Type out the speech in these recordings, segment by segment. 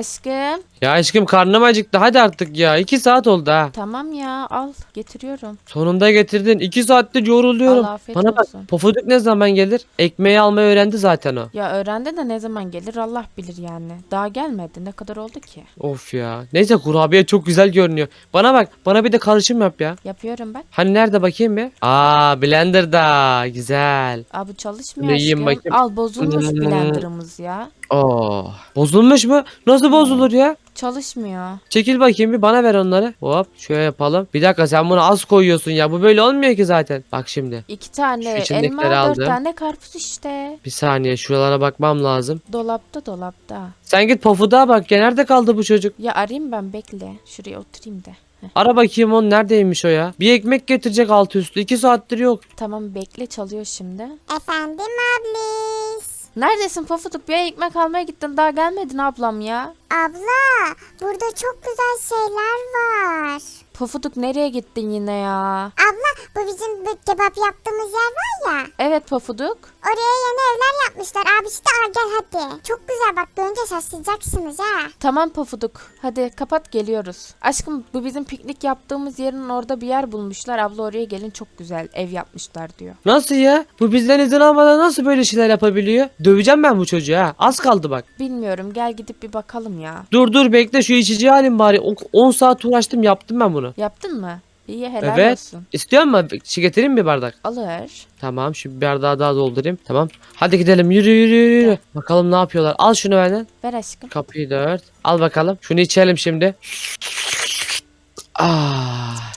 Aşkım. Ya aşkım karnım acıktı hadi artık ya. 2 saat oldu ha. Tamam ya al getiriyorum. Sonunda getirdin. 2 saattir yoruluyorum. Allah afiyet Bana bak olsun. pofuduk ne zaman gelir? Ekmeği almayı öğrendi zaten o. Ya öğrendi de ne zaman gelir Allah bilir yani. Daha gelmedi ne kadar oldu ki? Of ya. Neyse kurabiye çok güzel görünüyor. Bana bak bana bir de karışım yap ya. Yapıyorum ben. Hani nerede bakayım bir? Aa blenderda. Güzel. Aa bu çalışmıyor yiyeyim aşkım. bakayım. Al bozulmuş Hmm. blenderımız ya. Oo. Bozulmuş mu? Nasıl bozulur ya? Çalışmıyor. Çekil bakayım bir bana ver onları. Hop şöyle yapalım. Bir dakika sen bunu az koyuyorsun ya. Bu böyle olmuyor ki zaten. Bak şimdi. İki tane Şu elma, dört aldım. tane karpuz işte. Bir saniye şuralara bakmam lazım. Dolapta dolapta. Sen git pofuda bak ya. Nerede kaldı bu çocuk? Ya arayayım ben bekle. Şuraya oturayım da. Ara bakayım on neredeymiş o ya. Bir ekmek getirecek altı üstü. iki saattir yok. Tamam bekle çalıyor şimdi. Efendim ablis. Neredesin Pofuduk? Bir ekmek almaya gittin daha gelmedin ablam ya. Abla burada çok güzel şeyler var. Pofuduk nereye gittin yine ya? Abla bu bizim bu kebap yaptığımız yer var ya. Evet Pofuduk. Oraya yeni evler yapmışlar. Abi işte al gel hadi. Çok güzel bak görünce şaşıracaksınız ha. Tamam Pofuduk. Hadi kapat geliyoruz. Aşkım bu bizim piknik yaptığımız yerin orada bir yer bulmuşlar. Abla oraya gelin çok güzel ev yapmışlar diyor. Nasıl ya? Bu bizden izin almadan nasıl böyle şeyler yapabiliyor? Döveceğim ben bu çocuğu ha. Az kaldı bak. Bilmiyorum gel gidip bir bakalım ya. Dur dur bekle şu içeceği alayım bari. O- 10 saat uğraştım yaptım ben bunu. Yaptın mı? İyi helal Evet. olsun. İstiyor musun? Şey getireyim mi bir bardak? Alır. Tamam şu bir bardağı daha doldurayım. Tamam. Hadi gidelim yürü yürü yürü. Bakalım ne yapıyorlar. Al şunu benden. Ver aşkım. Kapıyı da ört. Al bakalım. Şunu içelim şimdi. Ah.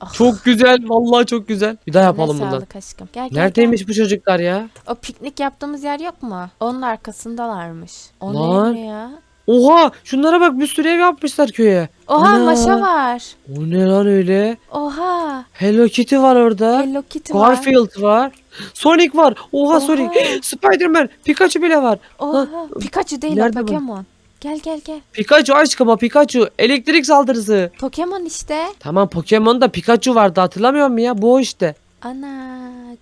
Ah. Çok güzel. Vallahi çok güzel. Bir daha yapalım Eline bundan. aşkım. Gel gel Neredeymiş bu çocuklar ya? gel. O piknik yaptığımız yer yok mu? Onun arkasındalarmış. O Lan. ne ya? Oha şunlara bak bir sürü ev yapmışlar köye. Oha Ana. maşa var. O ne lan öyle? Oha. Hello Kitty var orada. Hello Kitty var. Garfield var. Sonic var. Oha, Oha. Sonic. Spider-Man. Pikachu bile var. Oha. Pikachu değil o Nerede bu? Pokemon. Gel gel gel. Pikachu aşkım o Pikachu. Elektrik saldırısı. Pokemon işte. Tamam Pokemon'da Pikachu vardı hatırlamıyor musun ya? Bu o işte. Ana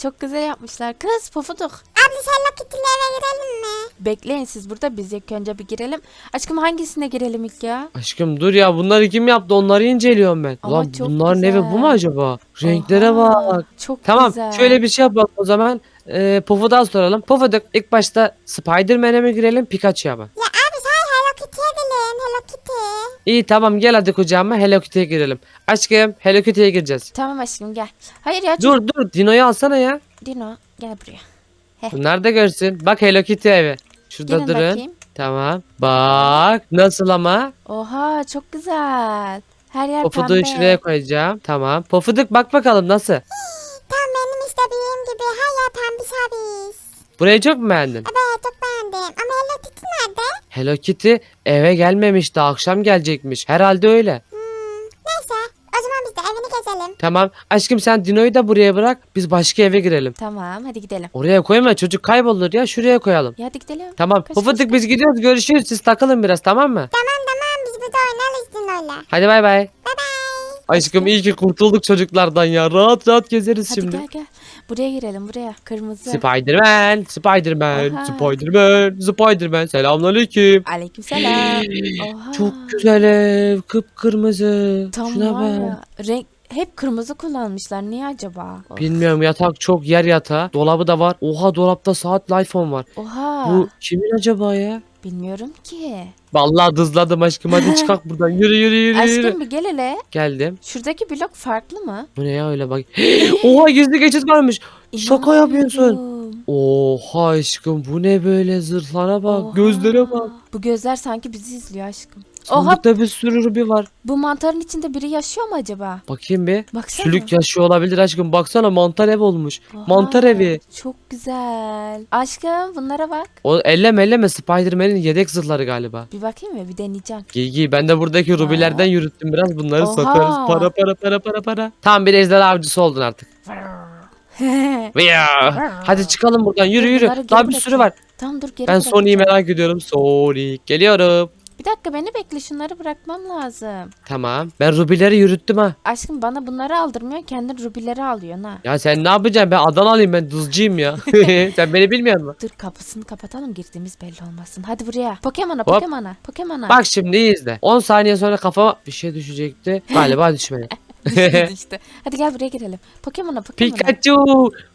çok güzel yapmışlar. Kız pofuduk. Ablis Hello Kitty'li eve girelim mi? Bekleyin siz burada biz ilk önce bir girelim. Aşkım hangisine girelim ilk ya? Aşkım dur ya bunları kim yaptı onları inceliyorum ben. Ama Ulan çok bunların evi bu güzel. mu acaba? Renklere Oha, bak. Çok Tamam güzel. şöyle bir şey yapalım o zaman. Ee, Pofuduk'a soralım. Pofuduk ilk başta Spider-Man'e mi girelim Pikachu'ya mı? Ya abi sen Hello Kitty'ye gelin. Hello Kitty. İyi tamam gel hadi kucağıma Hello Kitty'ye girelim. Aşkım Hello Kitty'ye gireceğiz. Tamam aşkım gel. Hayır ya Dur dur Dino'yu alsana ya. Dino gel buraya. Bunlar da görsün. Bak Hello Kitty evi. Şurada Gelin durun. bakayım. Tamam. Bak nasıl ama? Oha çok güzel. Her yer Pofuduğu pembe. şuraya koyacağım. Tamam. Pofuduk bak bakalım nasıl? Tam benim istediğim gibi. Hala pembiş abis. Burayı çok mu beğendin? Evet çok beğendim. Ama Hello Kitty nerede? Hello Kitty eve gelmemiş daha akşam gelecekmiş. Herhalde öyle. Hmm, neyse. Zaman biz de evini gezelim. Tamam. Aşkım sen Dino'yu da buraya bırak. Biz başka eve girelim. Tamam hadi gidelim. Oraya koyma çocuk kaybolur ya. Şuraya koyalım. Ya hadi gidelim. Tamam. Kaç, Pofuduk kaç, biz gidiyoruz. Görüşürüz. Siz takılın biraz tamam mı? Tamam tamam biz burada oynarız Dino'yla. Hadi bay bay. Bye bye. Aşkım iyi ki kurtulduk çocuklardan ya. Rahat rahat gezeriz Hadi şimdi. gel gel. Buraya girelim buraya. Kırmızı. Spider-Man, Spider-Man, Oha. Spider-Man, Spider-Man. Selamünaleyküm. Aleykümselam. Oha. Çok güzel ev, kıpkırmızı. Tam Şuna var bak. ya. Renk hep kırmızı kullanmışlar. Niye acaba? Of. Bilmiyorum yatak çok yer yatağı. Dolabı da var. Oha dolapta saat iPhone var. Oha. Bu kimin acaba ya? Bilmiyorum ki. Vallahi dızladım aşkım hadi çıkak buradan yürü yürü yürü yürü. Aşkım bir gel hele. Geldim. Şuradaki blok farklı mı? Bu ne ya öyle bak. Oha gizli geçit varmış. Şaka yapıyorsun. Oha aşkım bu ne böyle zırhlara bak. Oha. Gözlere bak. Bu gözler sanki bizi izliyor aşkım. Oha Sandıkta bir sürü rubi var. bu mantarın içinde biri yaşıyor mu acaba? Bakayım bir. Baksana. Sülük yaşıyor olabilir aşkım. Baksana mantar ev olmuş. Oha, Mantar evi. Çok güzel. Aşkım bunlara bak. O elleme elleme Spider-Man'in yedek zırhları galiba. Bir bakayım mı? Bir deneyeceğim. Giy giy ben de buradaki rubilerden yürüttüm biraz bunları Oha. satarız. Para para para para para. Tam bir ejderha avcısı oldun artık. Vıya. Hadi çıkalım buradan yürü Dur, yürü. bunları Daha bir sürü bırakayım. var. tamam dur geri Ben bırakacağım. Sonic'i merak ediyorum. Sonic geliyorum. Bir dakika beni bekle şunları bırakmam lazım. Tamam. Ben rubileri yürüttüm ha. Aşkım bana bunları aldırmıyor kendin rubileri alıyorsun ha. Ya sen ne yapacaksın? Ben Adanalıyım ben dızcıyım ya. sen beni bilmiyor musun? Dur kapısını kapatalım girdiğimiz belli olmasın. Hadi buraya. Pokemon'a Hop. Pokemon'a Pokemon'a. Bak şimdi iyi izle. 10 saniye sonra kafama bir şey düşecekti. Galiba düşmedi. Düştü işte. Hadi gel buraya girelim. Pokemon'a Pokemon'a. Pikachu.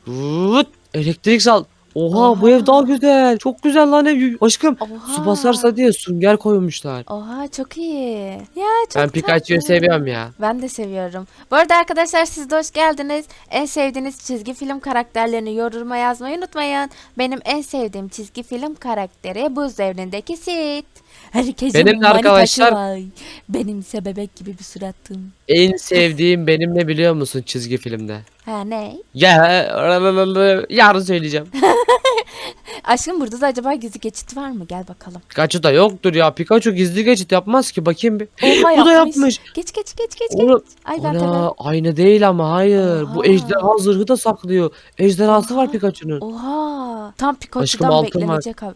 Vut. Elektrik sal. Oha, bu Oha. ev daha güzel. Çok güzel lan ev. Aşkım Oha. su basarsa diye sünger koymuşlar. Oha çok iyi. Ya çok ben Pikachu'yu tatlı. seviyorum ya. Ben de seviyorum. Bu arada arkadaşlar siz de hoş geldiniz. En sevdiğiniz çizgi film karakterlerini yoruma yazmayı unutmayın. Benim en sevdiğim çizgi film karakteri Buz Devri'ndeki Sid. Herkesin Benim de manitası arkadaşlar- var. Benimse bebek gibi bir suratım. En sevdiğim benim ne biliyor musun çizgi filmde? Ha ne? Ya yarın söyleyeceğim. Aşkım burada da acaba gizli geçit var mı? Gel bakalım. Pikachu da yoktur ya. Pikachu gizli geçit yapmaz ki. Bakayım bir. Oha Bu da yapmış. Geç geç geç geç geç. Oğlum, Ay ben Ana tabii. aynı değil ama hayır. Bu ejderha zırhı da saklıyor. Ejderhası Oha. var Pikachu'nun. Oha. Tam Pikachu'dan altın var. beklenecek abi.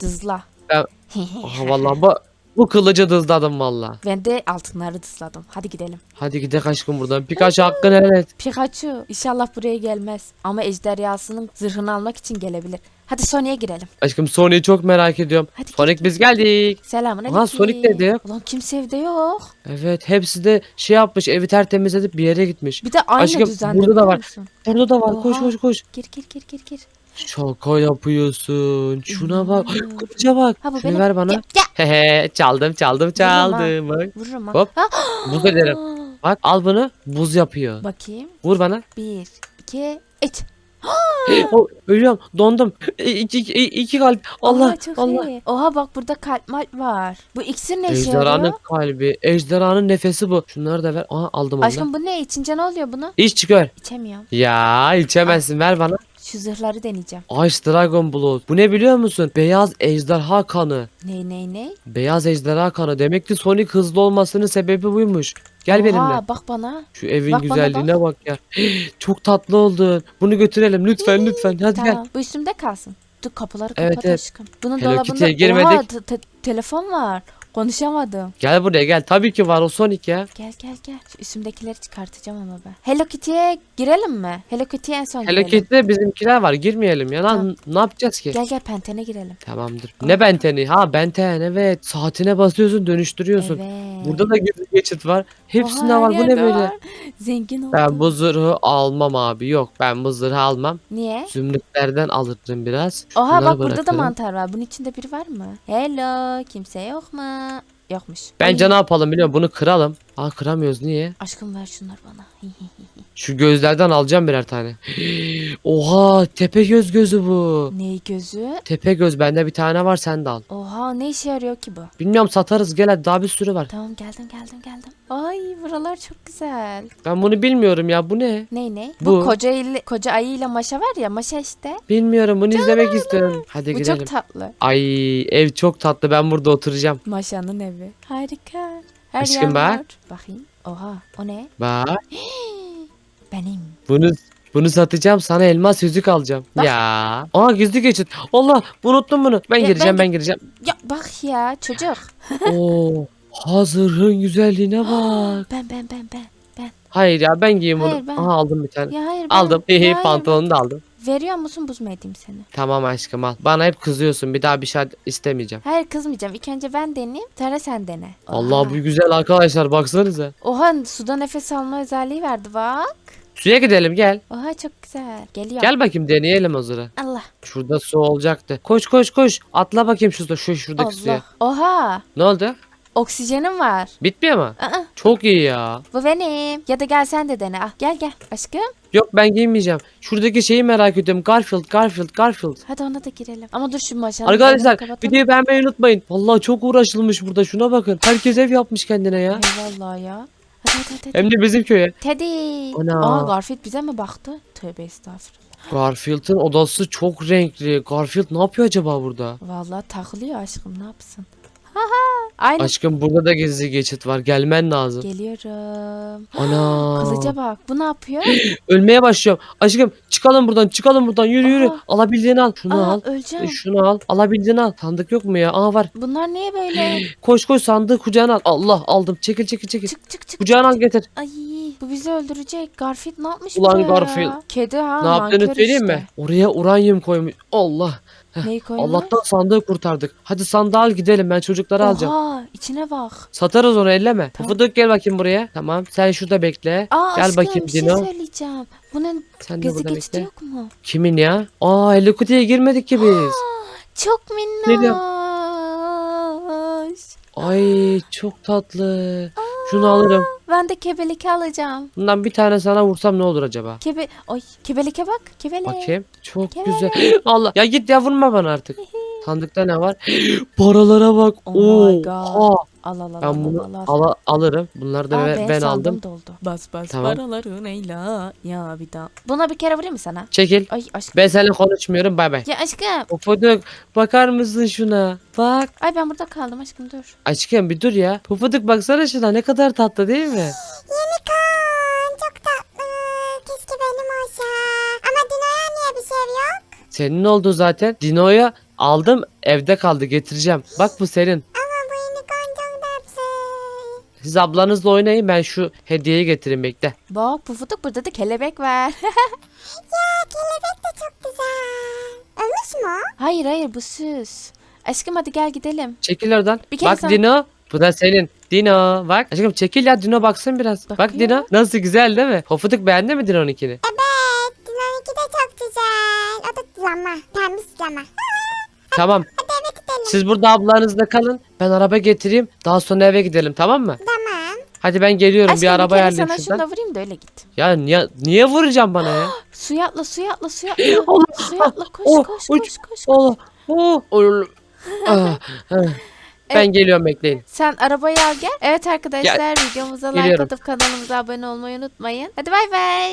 Dızla. Ben- Aha vallahi bu, bu kılıcı dızladım valla. Ben de altınları dızladım. Hadi gidelim. Hadi gidelim aşkım buradan. Pikachu hakkını helal et. Pikachu inşallah buraya gelmez. Ama ejderhasının zırhını almak için gelebilir. Hadi Sony'e girelim. Aşkım Sonic'i çok merak ediyorum. Hadi Sonic biz geldik. Selamun Aha, Sonic nerede ya? Ulan kimse evde yok. Evet hepsi de şey yapmış evi tertemiz edip bir yere gitmiş. Bir de aynı Aşkım, düzende burada da biliyor var. musun? Burada da var koş Oha. koş koş. Gir gir gir gir gir. Şaka yapıyorsun. Şuna bak. İnanmıyorum. Kılıca bak. Ha bu Şunu benim. ver bana. Ya, ya. Hehe çaldım çaldım çaldım. Bak. Vururum ha. Hop. Buz ederim. Bak al bunu. Buz yapıyor. Bakayım. Vur bana. Bir, iki, üç. Oh, ölüyorum. Dondum. İ- İki, iki, iki kalp. Allah Oha, çok Allah. iyi. Oha bak burada kalp malp var. Bu iksir ne işe Ejderhanın kalbi. Ejderhanın nefesi bu. Şunları da ver. Aha aldım onu. Aşkım bu ne? İçince ne oluyor bunu? İç çıkıyor. İçemiyorum. Ya içemezsin ver bana. Şu zırhları deneyeceğim. Ice Dragon Blood. Bu ne biliyor musun? Beyaz ejderha kanı. Ney ney ney? Beyaz ejderha kanı. Demek ki Sonic hızlı olmasının sebebi buymuş. Gel benimle. Oha bak bana. Şu evin Bak bana güzelliğine bak ya. Çok tatlı oldun. Bunu götürelim lütfen lütfen. Hadi gel. Tamam. Bu üstümde kalsın. Dur kapıları Evet, kapat evet. aşkım. Bunun Hello dolabında Kitty'ye girmedik. Oha, te- te- telefon var. Konuşamadım. Gel buraya gel. Tabii ki var o Sonic ya. Gel gel gel. Şu üstümdekileri çıkartacağım ama ben. Hello Kitty'ye girelim mi? Hello Kitty'ye en son Hello girelim. Kitty'de bizimkiler var. Girmeyelim ya. Lan Tamam. ne yapacağız ki? Gel gel Penten'e girelim. Tamamdır. Ne benteni? Ha benten evet. Saatine basıyorsun dönüştürüyorsun. Evet. Burada da gizli geçit var. Hepsinde Oha, var. her Bu ne yerde böyle? var. Zengin oldum. Ben bu zırhı almam abi. Yok ben bu zırhı almam. Niye? Zümrütlerden alırdım biraz. Oha Şunları bak burada da mantar var. Bunun içinde biri var mı? Hello kimse yok mu? Yokmuş. Bence Ay, ne yapalım biliyor musun? Bunu kıralım. Aa kıramıyoruz niye? Aşkım ver şunları bana. Şu gözlerden alacağım birer tane. Oha tepe göz gözü bu. Ney gözü? Tepe göz bende bir tane var sen de al. Oha ne işe yarıyor ki bu? Bilmiyorum satarız gel hadi daha bir sürü var. Tamam geldim geldim geldim. Ay buralar çok güzel. Ben bunu bilmiyorum ya bu ne? Ney ne? Bu, Bu. koca, ile, koca ayıyla maşa var ya maşa işte. Bilmiyorum bunu izlemek istiyorum. Hadi Bu gidelim. çok tatlı. Ay ev çok tatlı ben burada oturacağım. Maşanın evi. Harika. Her Aşkım yer bak. var. Bakayım. Oha o ne? Bak Benim. bunu bunu satacağım sana elmas yüzük alacağım. Bak. Ya. Aa gizli geçit. Allah unuttum bunu. Ben Ya, gireceğim ben- ben gireceğim. Ya bak ya çocuk. Oo. Hazırın güzelliğine bak. Ben ben ben ben. Ben. Hayır ya ben giyeyim. Hayır, ben- Aha aldım bir tane. Ya hayır ben. Aldım. Ya hayır, Pantolonu da aldım. Veriyor musun buz mu edeyim seni? Tamam aşkım al. Bana hep kızıyorsun. Bir daha bir şey istemeyeceğim. Hayır kızmayacağım. İlk önce ben deneyeyim. Sonra sen dene. Oha. Allah bu güzel arkadaşlar baksanıza. Oha suda nefes alma özelliği verdi bak. Suya gidelim gel. Oha çok güzel. Geliyor. Gel bakayım deneyelim hazırı. Allah. Şurada su olacaktı. Koş koş koş. Atla bakayım şu, şu şuradaki suya. Allah. Oha. Ne oldu? Oksijenim var. Bitmiyor mu? Aa, Çok iyi ya. bu benim. Ya da gel sen de dene. Ah, gel gel aşkım. Yok ben giymeyeceğim. Şuradaki şeyi merak ediyorum. Garfield, Garfield, Garfield. Hadi ona da girelim. Ama dur şu maşanın Arkadaşlar videoyu beğenmeyi unutmayın. Vallahi çok uğraşılmış burada. Şuna bakın. Herkes ev yapmış kendine ya. Eyvallah ya. Hadi. Hem de bizim köye. Teddy. Ana. Aa Garfield bize mi baktı? Tövbe estağfurullah. Garfield'ın odası çok renkli. Garfield ne yapıyor acaba burada? Vallahi takılıyor aşkım ne yapsın? Haha. Aynen. Aşkım burada da gizli geçit var. Gelmen lazım. Geliyorum. Ana. Kılıca bak. Bu ne yapıyor? Ölmeye başlıyorum. Aşkım çıkalım buradan çıkalım buradan yürü yürü. Alabildiğini al. Şunu Aa al. öleceğim. Şunu al. Alabildiğini al. Sandık yok mu ya? Aa var. Bunlar niye böyle? Koş koş sandığı kucağına al. Allah aldım. Çekil çekil çekil. çık çık çık. Kucağına al getir. Ay bu bizi öldürecek. Garfield ne yapmış Ulan buraya? Garfield. Kedi ha. ne yaptığını nankör söyleyeyim işte. mi? Oraya uranyum koymuş. Allah. Neyi koymuş? Allah'tan sandığı kurtardık. Hadi sandığı al gidelim. Ben çocukları alacağım. Oha içine bak. Satarız onu elleme. Tamam. Pufuduk gel bakayım buraya. Tamam. Sen şurada bekle. Aa gel aşkım bakayım bir şey Dino. söyleyeceğim. Bunun Sen de burada geçti bekle. yok mu? Kimin ya? Aa Hello Kitty'ye girmedik ki biz. Çok minnoş. Ay çok tatlı. Şunu alırım. Ben de kebelik alacağım. Bundan bir tane sana vursam ne olur acaba? Kebe... Oy kebelike bak. Kebelek. Bakayım. Çok Gel. güzel. Allah. Ya git ya vurma bana artık. Sandıkta ne var? Paralara bak. Oh my God. Oha. Al al al. Ben al, bunu al, alırım. Bunları da Aa, ben, ben aldım. doldu. Bas bas Tamam. paraları neyla ya bir daha. Buna bir kere vurayım mı sana? Çekil. Ay aşkım. Ben seninle konuşmuyorum. Bay bay. Ya aşkım. Pufuduk bakar mısın şuna? Bak. Ay ben burada kaldım aşkım dur. Aşkım bir dur ya. Pufuduk baksana şuna ne kadar tatlı değil mi? Unicorn çok tatlı. Keşke benim olsa. Ama Dino'ya niye bir şey yok? Senin oldu zaten. Dino'yu aldım evde kaldı getireceğim. Bak bu senin. Siz ablanızla oynayın ben şu hediyeyi getireyim bekle. Bak pufuduk burada da kelebek var. Ya kelebek de çok güzel. Ölmüş mü? hayır hayır bu süs. Aşkım hadi gel gidelim. Çekil oradan. Bir kere Bak sana- Dino. Bu da senin. Dino bak. Aşkım çekil ya Dino baksın biraz. Bak Bakıyor. Dino. Nasıl güzel değil mi? Pofuduk beğendi mi Dino'nunkini? Evet. Dino'nunki de çok güzel. O da lama. Pembiş lama. Tamam. Hadi eve gidelim. Siz burada ablanızla kalın. Ben araba getireyim. Daha sonra eve gidelim tamam mı? Hadi ben geliyorum. Aşkım bir araba kere sana şunu da vurayım da öyle git. Ya niye, niye vuracağım bana ya? Suya atla suya atla suya atla. Allah, suya atla koş oh, koş uç. koş koş. Allah. Oh. oh. Ah, ah. Ben geliyorum bekleyin. Sen arabayı al gel. Evet arkadaşlar videomuza like Geliyorum. atıp kanalımıza abone olmayı unutmayın. Hadi bay bay.